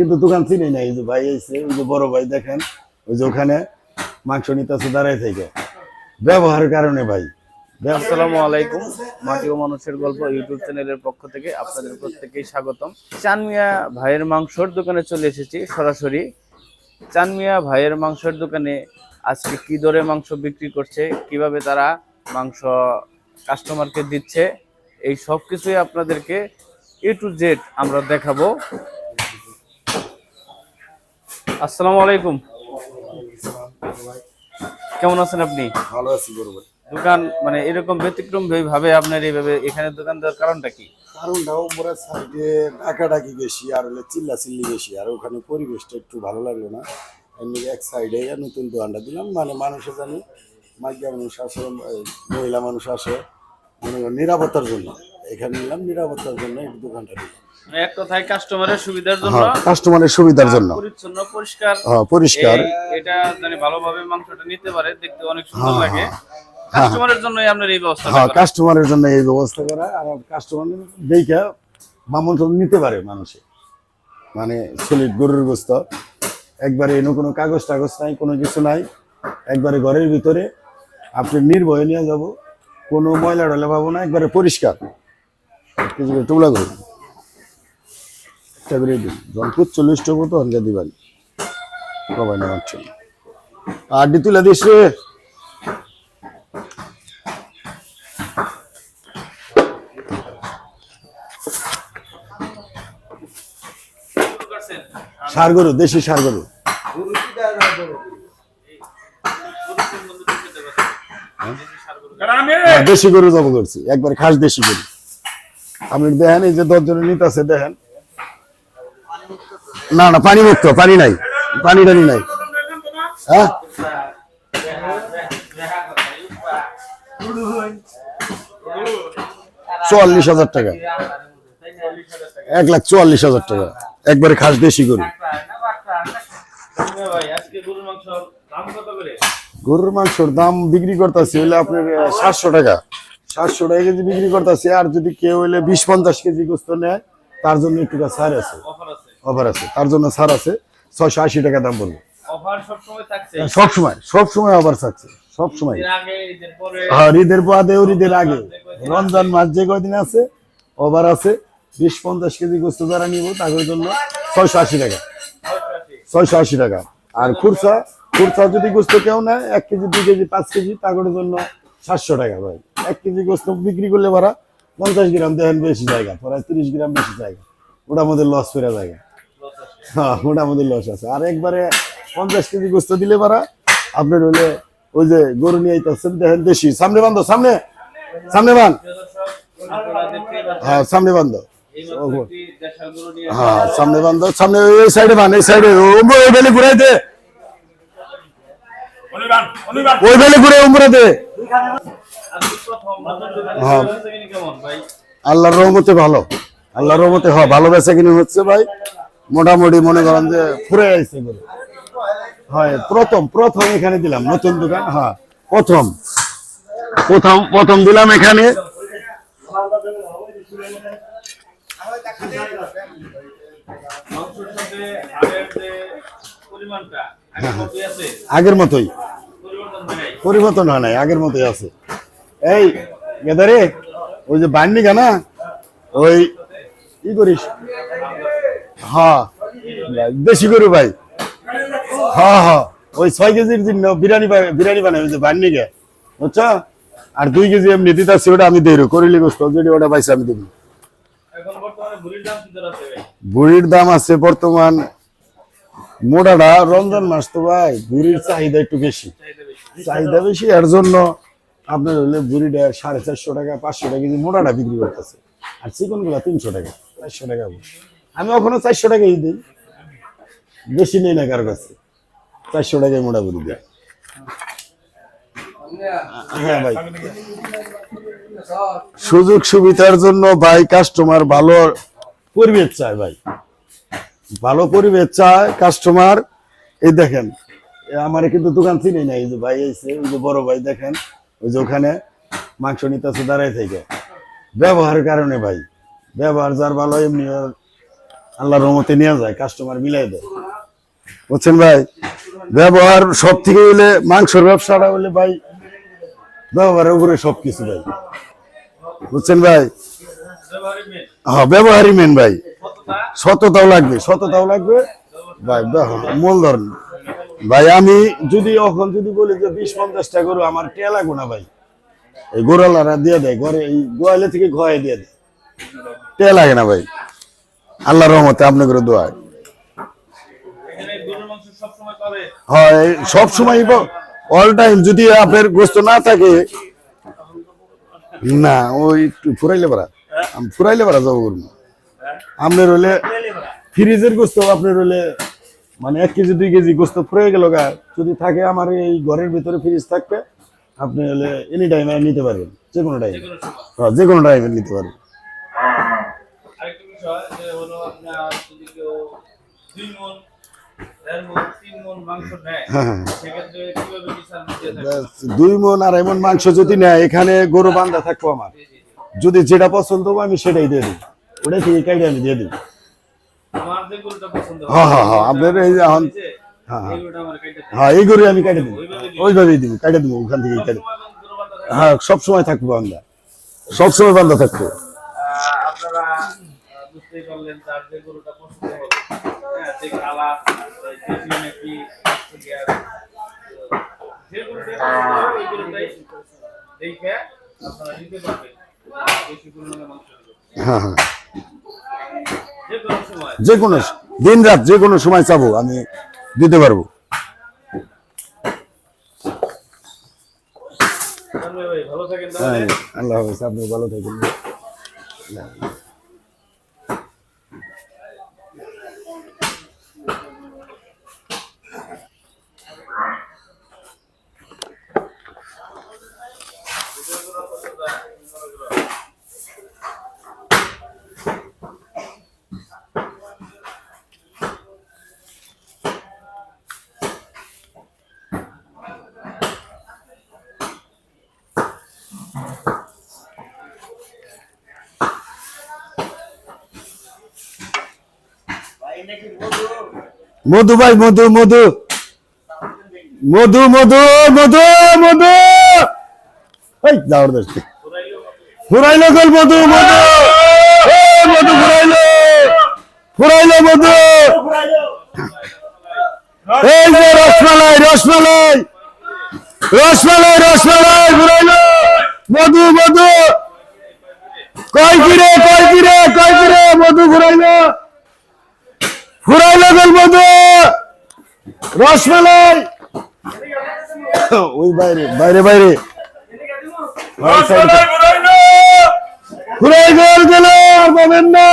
কিন্তু দোকান চিনি নাই যে ভাই এসে ওই যে বড় ভাই দেখেন, ওই যে ওখানে মাংস নিতে আছে দাঁড়ায় থেকে। ব্যবহারের কারণে ভাই। আসসালামু আলাইকুম। মাটি ও মানুষের গল্প ইউটিউব চ্যানেলের পক্ষ থেকে আপনাদের প্রত্যেকেই স্বাগতম। চানমিয়া ভাইয়ের মাংসর দোকানে চলে এসেছি সরাসরি। চানমিয়া ভাইয়ের মাংসের দোকানে আজকে কি দরে মাংস বিক্রি করছে, কীভাবে তারা মাংস কাস্টমারকে দিচ্ছে, এই সব কিছুই আপনাদেরকে এ টু জেড আমরা দেখাবো। আসসালামু আলাইকুম। কেমন আছেন আপনি? ভালো আছি ভাই। দোকান মানে এরকম ব্যতিক্রম ভাবে আপনার এইভাবে এখানে দোকান দেওয়ার কারণটা কি? কারণটা উপরের সাইডে ডাকাডাকি বেশি আর হলে চিল্লা চিল্লি বেশি আর ওখানে পরিবেশটা একটু ভালো লাগল না। এমনি এক সাইডে নতুন দোকানটা দিলাম মানে মানুষে জানি মাইকা মানুষ আসে মহিলা মানুষ আসে মনে নিরাপত্তার জন্য। এখানে নিলাম নিরাপত্তার জন্য এই দোকানটা মানে এক কথায় কাস্টমারের সুবিধার জন্য কাস্টমারের সুবিধার জন্য। পরিচ্ছন্ন পরিষ্কার। হ্যাঁ পরিষ্কার। এটা জানি ভালোভাবে মাংসটা নিতে পারে দেখতে অনেক সুন্দর লাগে। কাস্টমারের জন্যই আপনার এই ব্যবস্থা হ্যাঁ কাস্টমারের জন্য এই ব্যবস্থা করা আর কাস্টমার দেখে মামন নিতে পারে মানুষে। মানে সলিড গরুর গোস্ত। একবারে এনে কোনো কাগজ টাগজ নাই কোনো কিছু নাই। একবারে ঘরের ভিতরে। আপনি নির্ভয়ে নিয়ে যাব কোনো ময়লা টয়লা পাবো না একবারে পরিষ্কার। টুকলা করুন একটা করে। দিন যখন চল্লিশ টাকা তো হলকা দিবেন সবাই নেওয়ার জন্য আর ডি তুলে দিস রে। সার গরু। দেশি সার গরু। হ্যাঁ, দেশি গরু জব করছি। একবার খাস দেশি গরু। আপনি দেখেন, এই যে দশ জনের নিতে আছে, দেখেন। না না, পানি মুক্ত, পানি নাই। পানি টানি নাই। হ্যাঁ? চুয়াল্লিশ হাজার টাকা। এক লাখ চুয়াল্লিশ হাজার টাকা। একবারে খাস দেশি গরু। গরুর মাংসর দাম বিক্রি করতেছি আপনার সাতশো টাকা। সাতশো টাকা কেজি বিক্রি করতেছি আর যদি কেউ হইলে বিশ পঞ্চাশ কেজি গোস্ত নেয় তার জন্য একটু ছাড় আছে। অফার আছে? তার জন্য ছাড় আছে ছয়শো আশি টাকা দাম পড়বে। অফার সব সময় থাকছে সব সময় অফার থাকছে সব সময় এর ঈদের পরে? হ্যাঁ ঈদের আগে। রমজান মাস যে কয়দিন আছে অফার আছে বিশ পঞ্চাশ কেজি গোস্ত যারা নিব তাদের জন্য ছয়শো আশি টাকা। ছয়শো আশি টাকা। আর খুরসা খুরসা যদি গোস্ত কেউ নেয় এক কেজি দুই কেজি পাঁচ কেজি তাদের জন্য সাতশো টাকা ভাই। এক কেজি গোস্ত বিক্রি করলে ভাড়া পঞ্চাশ গ্রাম দেখেন বেশি জায়গা প্রায় তিরিশ গ্রাম বেশি জায়গা। ওটা আমাদের লস ফেরা জায়গা। হ্যাঁ ওটা আমাদের লস আছে। আর একবারে পঞ্চাশ কেজি গোস্ত দিলে পারা আপনার হলে ওই যে গরু নিয়ে আইতেছেন দেখেন দেশি। সামনে বান্ধ সামনে! সামনে পাচ্ছেন হ্যাঁ সামনে বান্ধ। এই মাত্র একটি দেশাল গরু নিয়ে হ্যাঁ সামনে বান্ধ সামনে এই সাইডে বান এই সাইডে ওই বেলে ঘুরাই দে। ওই বেলে ঘুরে উমরে দে। হ্যাঁ। আল্লাহর রহমতে ভালো। আল্লাহর রহমতে হ ভালো বেচা কিনে হচ্ছে ভাই। মোটামুটি মনে করেন যে ফুরে গরু হয়, প্রথম প্রথম এখানে দিলাম, নতুন দোকান হ্যাঁ প্রথম। প্রথম প্রথম দিলাম এখানে। মাংসের সাথে হাড়ের যে পরিমাণটা আগের মতোই। হয় পরিবর্তন হয় নাই। আগের মতোই আছে। এই, গেদারে, ওই যে বান্ডি না ওই কি করিস? হ্যাঁ দেশি গরু ভাই। হ্যাঁ হ্যাঁ ওই ছয় কেজির জন্য বিরিয়ানি বিরিয়ানি বানাই, ওই যে বান্ডি গে বুঝছ? আর দুই কেজি এমনি দিতেছি, ওটা আমি দেই করিলি গোস্ত যদি ওটা পাইছি আমি দেবো। বুড়ির দাম আছে বর্তমান মোটাটা রমজান মাস তো ভাই, বুড়ির চাহিদা একটু বেশি। চাহিদা বেশি, এর জন্য আপনার হলে বুড়িটা সাড়ে চারশো টাকা, পাঁচশো টাকা কেজি মোটাটা বিক্রি করতেছে। আর চিকনগুলা তিনশো টাকা, চারশো টাকা আমি ওখানে চারশো টাকাই দিই। বেশি নেই না কারও কাছে। চারশো টাকায় মোটা বুড়ি দেয়। হ্যাঁ সুযোগ সুবিধার জন্য ভাই কাস্টমার ভালো পরিবেশ চায় ভাই। ভালো পরিবেশ চায় কাস্টমার এই দেখেন আমার কিন্তু দোকান চিনি না এই যে ভাই এসে ওই যে বড় ভাই দেখেন। ওই যে ওখানে মাংস নিতে আছে দাঁড়ায় থেকে। ব্যবহারের কারণে ভাই। ব্যবহার যার ভালো এমনি আল্লাহর রহমতে নিয়ে যায় কাস্টমার মিলাই দেয়। বুঝছেন ভাই? ব্যবহার সব থেকে হইলে মাংসর ব্যবসাটা হইলে ভাই, ব্যবহারের উপরে সব কিছু ভাই। বুঝছেন ভাই? হ্যাঁ ব্যবহারই মেন ভাই। সততাও লাগবে সততাও লাগবে। ভাই মূলধর ভাই, আমি যদি এখন যদি বলি যে বিশ পঞ্চাশটা গরু, আমার টেয়া লাগবে না ভাই। এই গোড়ালারা দিয়ে দেয়, ঘরে এই গোয়ালে থেকে ঘয়ে দিয়ে দেয়। টেয়া লাগে না ভাই। আল্লাহ রহমতে আপনি করে দোয়ায় হয়, সব সময় অল টাইম যদি আপনার গোস্ত না থাকে, না ওই একটু ফুরাইলে পারা। আমি ফুরাইলে পারা যাব আপনার হলে ফ্রিজের গোস্ত, আপনার হলে মানে এক কেজি দুই কেজি গোস্ত ফুরাই গেল গা। যদি থাকে আমার এই ঘরের ভিতরে ফ্রিজ থাকবে আপনি হলে এনি টাইম নিতে পারবেন। যে কোনো টাইম হ্যাঁ যে কোনো টাইমে নিতে পারবেন। দুই মন দেড় মন হ্যাঁ হ্যাঁ। মাংস যদি নেয় এখানে গরু বান্ধা থাকব আমার। যদি যেটা পছন্দ হবে আমি সেটাই দিয়ে দিই ওটা থেকে কাইডে আমি দিয়ে দিই আমার যে গরুটা পছন্দ হ্যাঁ হ্যাঁ হ্যাঁ আপনার এই যে এখন হ্যাঁ হ্যাঁ। এই আমার। হ্যাঁ গরু আমি কাটে দিব। ওইভাবেই দিব কাটে দিব ওখান থেকে কেটে। হ্যাঁ সব সময় থাকব। বান্ধা সব সময় বান্ধা থাকব হ্যাঁ। হ্যাঁ হ্যাঁ। যে কোনো দিন রাত যে কোনো সময় চাবো আমি দিতে পারব। আল্লাহ হাফেজ আপনি ভালো থাকেন। মধু ভাই, মধু মধু। মধু মধু মধু মধু। এই দোষ ফুরাইলো গল মধু মধু। মধু ফুরাইলো ফুরাইলো মধু। এই যে রসমালাই রসমালাই। রসমালাই রসমালাই ফুরাইলো মধু মধু। কয় ফিরে কয় কিরে কয় ফিরে মধু ঘুরাইল। ঘুরাইল গেল মধু। রসমালাই। ওই বাইরে বাইরে বাইরে। ঘুরাই গেল গেল আর পাবেন না।